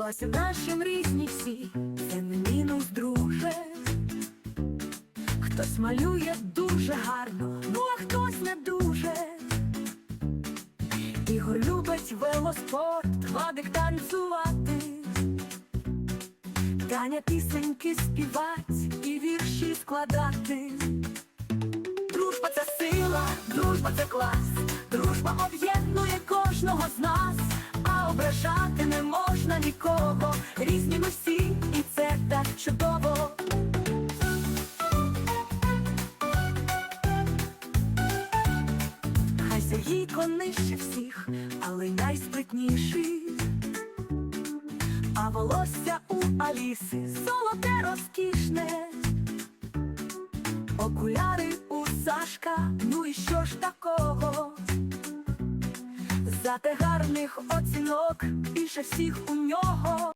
класі нашим різні всі, це не мінус, друже. Хтось малює дуже гарно, ну а хтось не дуже. Ігор любить велоспорт, Вадик танцювати, Таня пісеньки співать і вірші складати. Дружба це сила, дружба це клас, дружба об'єднує кожного з нас, а ображати Хай Сергійко нижче всіх, але й найспритніший. А волосся у Аліси золоте розкішне. Окуляри у Сашка, ну і що ж такого? Зате гарних оцінок більше всіх у нього.